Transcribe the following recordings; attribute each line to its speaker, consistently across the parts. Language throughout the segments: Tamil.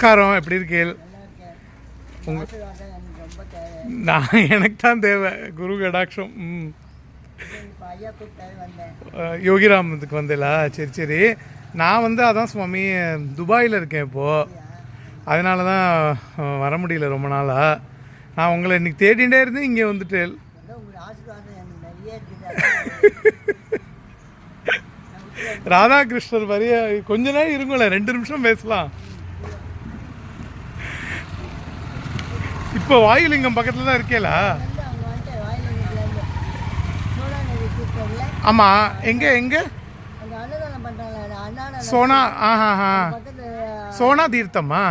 Speaker 1: நமஸ்காரம் எப்படி இருக்கீள் உங்க நான் எனக்கு தான் தேவை. குரு கடாட்சம். ம். யோகிராமத்துக்கு வந்தேலா? சரி சரி. நான் வந்து அதான் சுவாமி துபாயில் இருக்கேன் இப்போது அதனால தான் வர முடியல ரொம்ப நாளாக நான் உங்களை இன்னைக்கு தேடிகிட்டே இருந்து இங்கே வந்துட்டேன். ராதாகிருஷ்ணர் வரைய கொஞ்ச நேரம் இருங்களேன். ரெண்டு நிமிஷம் பேசலாம். இப்போ வாயுலிங்கம் பக்கத்தில் தான் இருக்கேலா ஆமாம் எங்கே எங்கே சோனா ஆஹா
Speaker 2: ஹா
Speaker 1: சோனா தீர்த்தமா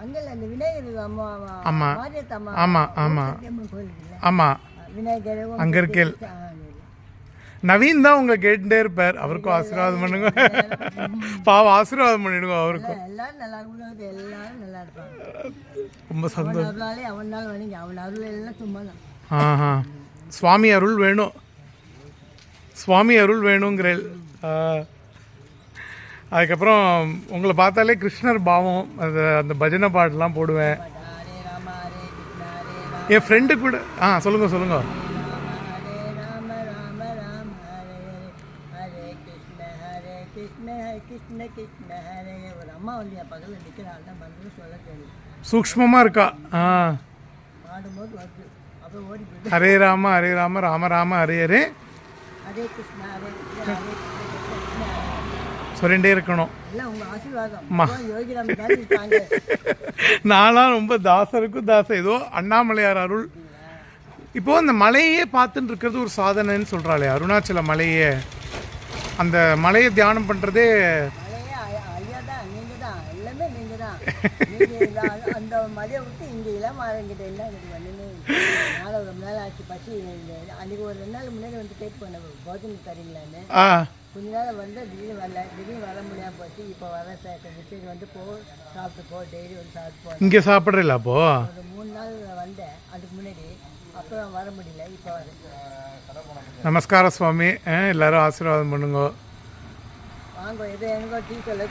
Speaker 2: அங்கே விநாயகர் அம்மா
Speaker 1: ஆமா. ஆமா, ஆமா. ஆமாம் அங்கே அங்க நவீன் தான் உங்களை கேட்டுட்டே இருப்பார். அவருக்கும் ஆசீர்வாதம் பண்ணுங்க. பாவம் ஆசீர்வாதம் பண்ணிடுங்க அவருக்கும்.
Speaker 2: எல்லாரும் நல்லா இருக்கணும் எல்லாரும் நல்லா இருப்பாங்க.
Speaker 1: ரொம்ப சந்தோஷம்.
Speaker 2: அருளாலே அவன் நாள் வணங்கி. அவன் அருள் எல்லாம் சும்மா
Speaker 1: ஆஹா. சுவாமி அருள் வேணும். சுவாமி அருள் வேணுங்கிறேன். அதுக்கப்புறம் உங்களை பார்த்தாலே கிருஷ்ணர் பாவம். அந்த அந்த பஜனை பாட்டெலாம் போடுவேன். என் ஃப்ரெண்டு கூட ஆ சொல்லுங்கள் சொல்லுங்கள்
Speaker 2: கிருஷ்ண ஹரே கிருஷ்ண கிருஷ்ண. ஹரே ஒரு அம்மா வந்து என் பக்கத்தில் நிற்கிறாள் தான் வந்து சொல்ல தெரியும்
Speaker 1: சூக்ஷ்மமாக இருக்கா? ஆ.
Speaker 2: பாடும்போது வருது. அப்புறம் ஓடி போயிட்டு
Speaker 1: ஹரே ராம ஹரே ராம ராம ராம ஹரே ஹரே.
Speaker 2: ஹரே கிருஷ்ண ஹரே கிருஷ்ண ஹரே கிருஷ்ண கிருஷ்ண. ஹரே
Speaker 1: சொல்லிகிட்டே இருக்கணும் நான்லாம் ரொம்ப தாசருக்கும் தாசம் ஏதோ அண்ணாமலையார் அருள். இப்போ அந்த மலையே பார்த்துட்டு இருக்கிறது ஒரு சாதனைன்னு சொல்கிறாளே அருணாச்சல மலையே. அந்த மலையை தியானம் பண்ணுறதே
Speaker 2: அந்த மலையை விட்டு இங்கே இளமாறங்கிட்ட என்ன எனக்கு ஒன்றுமே நாளை ரொம்ப நாள் ஆச்சு பசி ஒரு ரெண்டு நாள் முன்னாடி வந்து கேட் பண்ண போஜனம் தரீங்களான்னு. கொஞ்ச வந்து திடீர்னு வரல. திடீர்னு வர முடியாமல் போச்சு. இப்போ வர சார் சரி வந்து போ சாப்பிட்டு போ டெய்லி வந்து சாப்பிட்டு போ.
Speaker 1: இங்கே சாப்பிட்றல அப்போ?
Speaker 2: ஒரு மூணு நாள் வந்தேன். அதுக்கு முன்னாடி அப்புறம் வர முடியல. இப்போ
Speaker 1: நமஸ்கார சுவாமி. எல்லாரும் ஆசீர்வாதம் பண்ணுங்க.
Speaker 2: வாங்க எது எனக்கோ டீ சொல்லு